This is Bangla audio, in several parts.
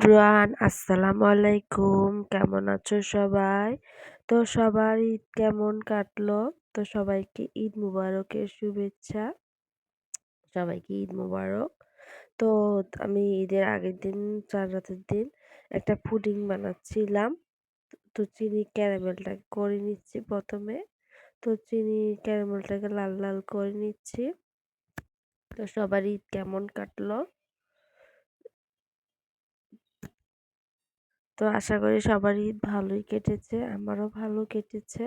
এভরিওয়ান, আসসালামু আলাইকুম। কেমন আছো সবাই? তো সবার ঈদ কেমন কাটলো? তো সবাইকে ঈদ মুবারকের শুভেচ্ছা। সবাইকে ঈদ মুবারক। তো আমি ঈদের আগের দিন, চার রাতের দিন একটা পুডিং বানাচ্ছিলাম। তো চিনি ক্যারামেলটা করে নিচ্ছি প্রথমে। তো চিনি ক্যারামেলটাকে লাল লাল করে নিচ্ছি। তো সবার ঈদ কেমন কাটলো? তো আশা করি সবারই ভালোই কেটেছে, আমারও ভালো কেটেছে।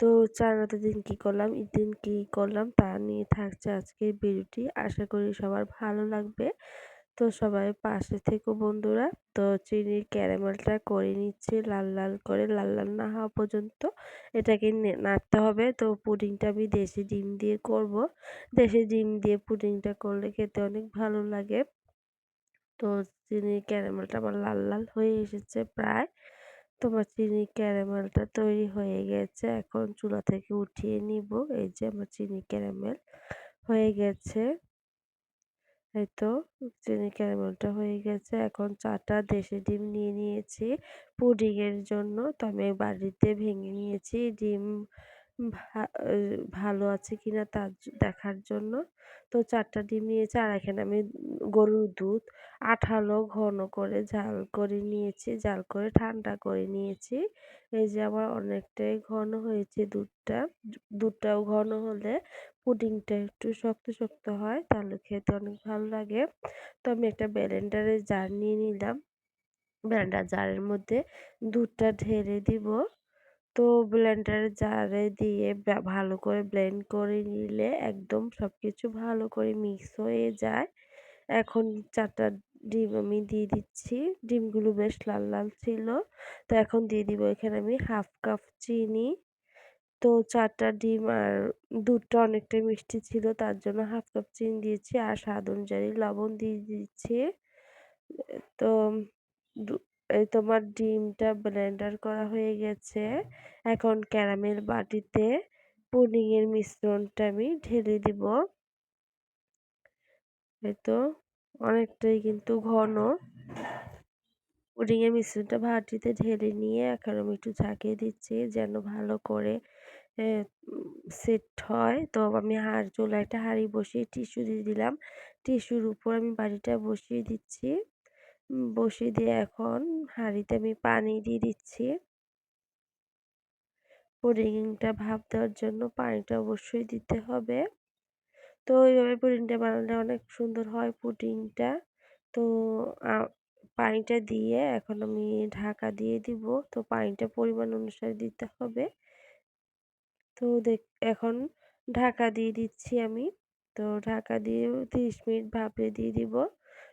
তো চার রাতের দিন কী করলাম ঈদ দিন কী করলাম তা নিয়ে থাকছে আজকের ভিডিওটি। আশা করি সবার ভালো লাগবে। তো সবাই পাশে থেকো বন্ধুরা। তো চিনির ক্যারামেলটা করে নিচ্ছে লাল লাল করে, লাল লাল না হওয়া পর্যন্ত। এটাকে নাড়তে হবে। তো পুডিংটা আমি দেশি ডিম দিয়ে করব। দেশি ডিম দিয়ে পুডিংটা করলে খেতে অনেক ভালো লাগে। তো চিনি ক্যারামেলটা আমার লাল লাল হয়ে এসেছে প্রায়। তোমার চিনি ক্যারামেলটা তৈরি হয়ে গেছে। এখন চুলা থেকে উঠিয়ে নিব। এই যে আমার চিনি ক্যারামেল হয়ে গেছে। এই তো চিনি ক্যারামেলটা হয়ে গেছে। এখন চাটা দেশি ডিম নিয়ে নিয়েছি পুডিংয়ের জন্য। তো আমি বাড়িতে ভেঙে নিয়েছি ডিম ভালো আছে কিনা তার দেখার জন্য। তো চারটা ডিম নিয়েছি আর এখানে আমি গরুর দুধ, আঠালো ঘন করে জাল করে নিয়েছি জাল করে ঠান্ডা করে নিয়েছি। এই যে আমার অনেকটাই ঘন হয়েছে দুধটা দুধটাও ঘন হলে পুডিংটা একটু শক্ত শক্ত হয়, তাহলে খেতে অনেক ভালো লাগে। তো আমি একটা ব্লেন্ডারের জার নিয়ে নিলাম। ব্লেন্ডার জারের মধ্যে দুধটা ঢেলে দিব। তো ব্লেন্ডার জারে দিয়ে ভালো করে ব্লেন্ড করে নিলে একদম সব কিছু ভালো করে মিক্স হয়ে যায়। এখন চারটা ডিম আমি দিয়ে দিচ্ছি। ডিমগুলো বেশ লাল লাল ছিল। তো এখন দিয়ে দিব এখানে আমি হাফ কাপ চিনি। তো চারটা ডিম আর দুধটা অনেকটাই মিষ্টি ছিল, তার জন্য হাফ কাপ চিনি দিয়েছি। আর স্বাদ অনুযায়ী লবণ দিয়ে দিচ্ছি। তো এই তোমার ডিমটা ব্লেন্ডার করা হয়ে গেছে। এখন ক্যারামেল বাটিতে পুডিংয়ের মিশ্রণটা আমি ঢেলে দিব। এই তো, অনেকটাই কিন্তু ঘন। পুডিংয়ের মিশ্রণটা বাটিতে ঢেলে নিয়ে এখন আমি একটু ঝাঁকিয়ে দিচ্ছি যেন ভালো করে সেট হয়। তো আমি হাড় চুলা একটা হাঁড়ি বসিয়ে টিস্যু দিয়ে দিলাম। টিস্যুর উপর আমি বাড়িটা বসিয়ে দিচ্ছি। বসিয়ে দিয়ে এখন হাঁড়িতে আমি পানি দিয়ে দিচ্ছি। পুডিংটা ভাপ দেওয়ার জন্য পানিটা অবশ্যই দিতে হবে। তো এইভাবে পুডিংটা বানালে অনেক সুন্দর হয় পুডিংটা। তো পানিটা দিয়ে এখন আমি ঢাকা দিয়ে দিব। তো পানিটা পরিমাণ অনুসারে দিতে হবে। তো দেখ, এখন ঢাকা দিয়ে দিচ্ছি আমি। তো ঢাকা দিয়ে তিরিশ মিনিট ভাপে দিয়ে দিব।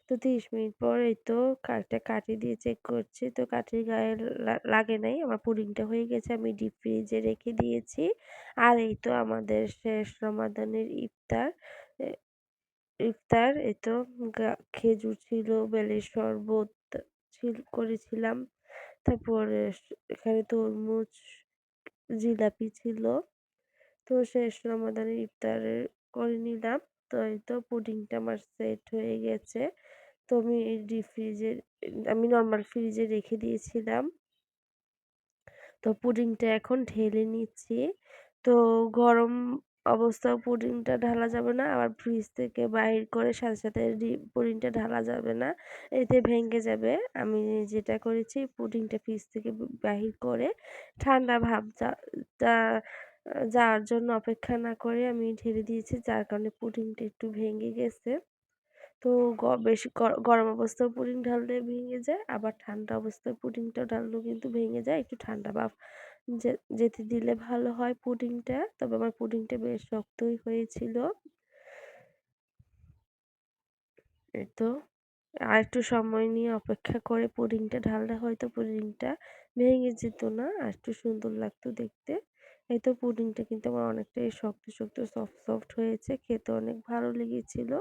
তো তিরিশ মিনিট পর এই তো একটা কাঠি দিয়ে চেক করছি। তো কাঠির গায়ে লাগে নাই, আমার পুডিংটা হয়ে গেছে, আমি ডিপ ফ্রিজে রেখে দিয়েছি। আর এই তো আমাদের শেষ রমাদানের ইফতার। ইফতার, এই তো খেজুর ছিল, বেলের শরবত ছিল, করেছিলাম। তারপরে এখানে তরমুজ, জিলাপি ছিল। তো শেষ রমাদানের ইফতারে করে নিলাম। তো এই তো পুডিংটা আমার সেট হয়ে গেছে। তো আমি ডিপ ফ্রিজে আমি নর্মাল ফ্রিজে রেখে দিয়েছিলাম। তো পুডিংটা এখন ঢেলে নিচ্ছি। তো গরম অবস্থা পুডিংটা ঢালা যাবে না, আবার ফ্রিজ থেকে বাহির করে সাথে সাথে পুডিংটা ঢালা যাবে না, এতে ভেঙে যাবে। আমি যেটা করেছি, পুডিংটা ফ্রিজ থেকে বাহির করে ঠান্ডা ভাব যা যাওয়ার জন্য অপেক্ষা না করে আমি ঢেলে দিয়েছি, যার কারণে পুডিংটা একটু ভেঙে গেছে। তো বেশি গরম অবস্থায় পুডিং ঢাললে ভেঙে যায়, আবার ঠান্ডা অবস্থায় পুডিংটা ঢাললেও কিন্তু ভেঙে যায়। একটু ঠান্ডা ভাব যেতে দিলে ভালো হয় পুডিংটা। তবে আমার পুডিংটা বেশ শক্তই হয়েছিল। তো। আর একটু সময় নিয়ে অপেক্ষা করে পুডিংটা ঢাললে হয়তো পুডিংটা ভেঙে যেত না, আর একটু সুন্দর লাগতো দেখতে। এই তো পুডিংটা কিন্তু আমার অনেকটাই শক্ত শক্ত, সফট সফট হয়েছে, খেতে অনেক ভালো লেগেছিল।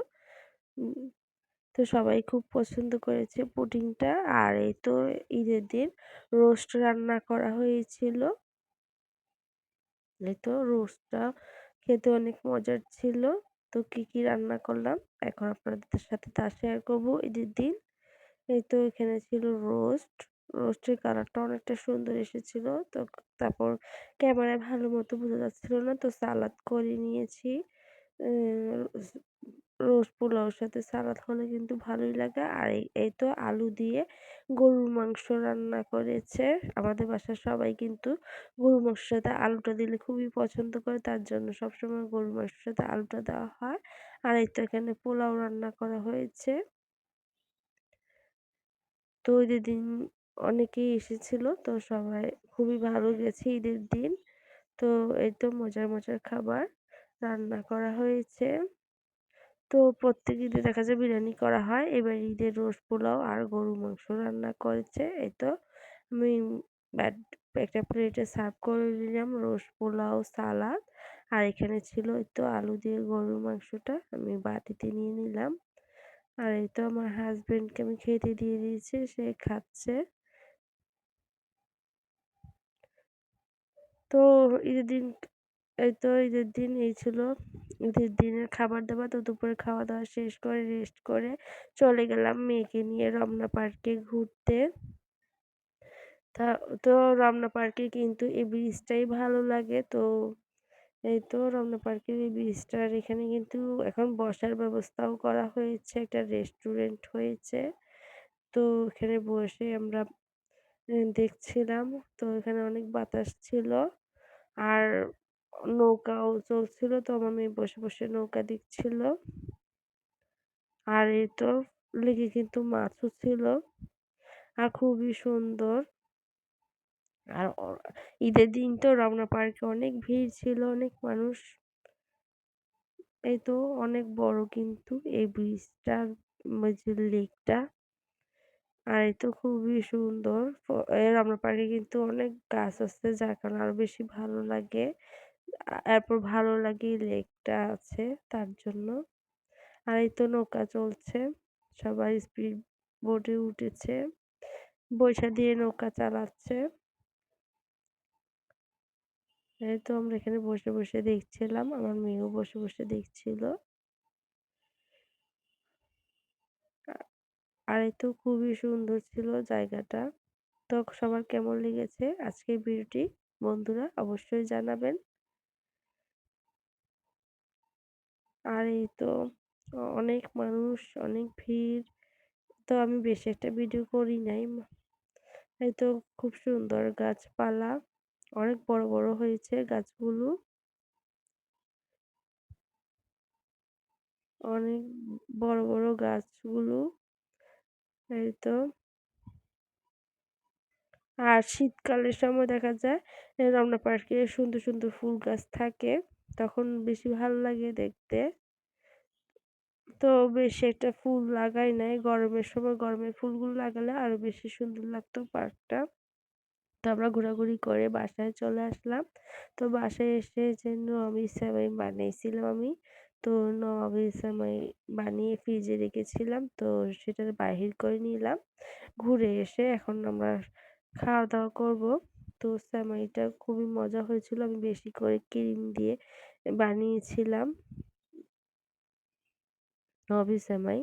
তো সবাই খুব পছন্দ করেছে পুডিংটা আর এই তো ঈদের দিন রোস্ট রান্না করা হয়েছিল এই তো রোস্টটা খেতে অনেক মজার ছিল তো কি কি রান্না করলাম এখন আপনাদের সাথে তা শেয়ার করব ঈদের দিন এই তো এখানে ছিল রোস্ট। রোস্টের কালারটা অনেকটা সুন্দর এসেছিল। তো তারপর ক্যামেরায় ভালো মতো বোঝা যাচ্ছিল না। তো সালাদ করে নিয়েছি। রোস্ট পোলাওর সাথে সালাদ হলে কিন্তু ভালোই লাগে। আর এই এই তো আলু দিয়ে গরুর মাংস রান্না করেছে। আমাদের বাসার সবাই কিন্তু গরুর মাংসের সাথে আলুটা দিলে খুবই পছন্দ করে। তার জন্য সবসময় গরুর মাংসের সাথে আলুটা দেওয়া হয়। আর এই তো এখানে পোলাও রান্না করা হয়েছে। তো ঈদের দিন অনেকেই এসেছিল। তো সবাই খুবই ভালো গেছে ঈদের দিন। তো এই তো মজার, মজার খাবার রান্না করা হয়েছে। তো প্রত্যেক ঈদে দেখা যায় বিরিয়ানি করা হয়। এবার ঈদের রোস্ট পোলাও আর গরুর মাংস রান্না করেছে। এই তো আমি একটা প্লেটে সার্ভ করে নিলাম রোস্ট পোলাও, সালাদ আর এখানে ছিল এই তো আলু দিয়ে গরুর মাংসটা আমি বাটিতে নিয়ে নিলাম। আর এই তো আমার হাসব্যান্ডকে আমি খেতে দিয়ে দিয়েছি সে খাচ্ছে। তো ঈদের দিন এই তো ঈদের দিন, এই ছিল ঈদের দিনের খাবার দাবার তো দুপুরে খাওয়া দাওয়া শেষ করে রেস্ট করে চলে গেলাম মেয়েকে নিয়ে রমনা পার্কে ঘুরতে। তা, তো রমনা পার্কে কিন্তু এই ব্রিজটাই ভালো লাগে। তো এই তো রমনা পার্কের এই ব্রিজটার এখানে কিন্তু এখন বসার ব্যবস্থাও করা হয়েছে, একটা রেস্টুরেন্ট হয়েছে। তো এখানে বসে আমরা দেখছিলাম। তো এখানে অনেক বাতাস ছিল। আর নৌকাও চলছিল তো আমার মেয়ে বসে বসে নৌকা দেখছিল। আর এই তো লেগে কিন্তু মাছও ছিল। আর খুবই সুন্দর। আর ঈদের দিন তো রমনা পার্কে অনেক ভিড় ছিল, অনেক মানুষ। এই তো অনেক বড় কিন্তু এই ব্রিজটা যে লেকটা। আর এই তো খুবই সুন্দর। রমনা পার্কে কিন্তু অনেক গাছ আছে, যার কারণে আরও বেশি ভালো লাগে। এরপর ভালো লাগে লেকটা আছে তার জন্য। আর এই তো নৌকা চলছে, সবাই স্পিড বোটে উঠেছে, বৈশা দিয়ে নৌকা চালাচ্ছে। এই তো আমরা এখানে বসে বসে দেখছিলাম, আমার মেয়েও বসে বসে দেখছিল। আর এই তো খুবই সুন্দর ছিল জায়গাটা। তো সবার কেমন লেগেছে আজকের ভিডিওটি? বন্ধুরা অবশ্যই জানাবেন। আর এই তো অনেক মানুষ, অনেক ভিড়। তো আমি বেশি একটা ভিডিও করি নাই। এই তো খুব সুন্দর গাছপালা। অনেক বড় বড় হয়েছে গাছগুলো। অনেক বড় বড় গাছগুলো। এই তো। আর শীতকালের সময় দেখা যায় রমনা পার্কে সুন্দর সুন্দর ফুল গাছ থাকে। তখন বেশি ভালো লাগে দেখতে। তো বেশি একটা ফুল লাগাই নাই। গরমের সময় গরমের ফুলগুলো লাগালে আরও বেশি সুন্দর লাগতো পার্কটা। তো আমরা ঘোরাঘুরি করে বাসায় চলে আসলাম। তো বাসায় এসে যে নবী সেমাই বানিয়েছিলাম আমি, তো নবী সেমাই বানিয়ে ফ্রিজে রেখেছিলাম। তো সেটা বাহির করে নিলাম। ঘুরে এসে এখন আমরা খাওয়া দাওয়া করব। তো সেমাইটা খুবই মজা হয়েছিল। আমি বেশি করে ক্রিম দিয়ে বানিয়েছিলাম। নবী সেমাই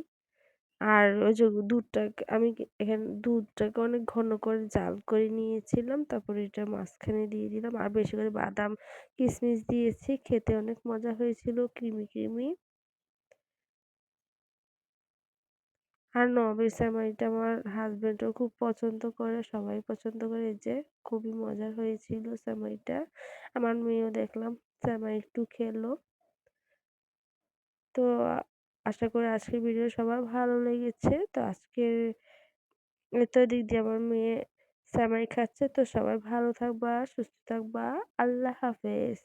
আর ওই যে দুধটাকে, আমি এখানে দুধটাকে অনেক ঘন করে জাল করে নিয়েছিলাম। তারপরে এটা মাঝখানে দিয়ে দিলাম। আর বেশি করে বাদাম কিশমিশ দিয়েছি। খেতে অনেক মজা হয়েছিল, ক্রিমি ক্রিমি। আর নবের সেমাইটা আমার হাজব্যান্ডও খুব পছন্দ করে, সবাই পছন্দ করে। যে খুবই মজার হয়েছিল সেমাইটা আমার মেয়েও দেখলাম সেমাই একটু খেলো। তো আশা করি আজকের ভিডিও সবার ভালো লেগেছে। তো আজকের এত দিক দিয়ে আমার মেয়ে সেমাই খাচ্ছে। তো সবাই ভালো থাকবা, সুস্থ থাকবা। আল্লাহ হাফেজ।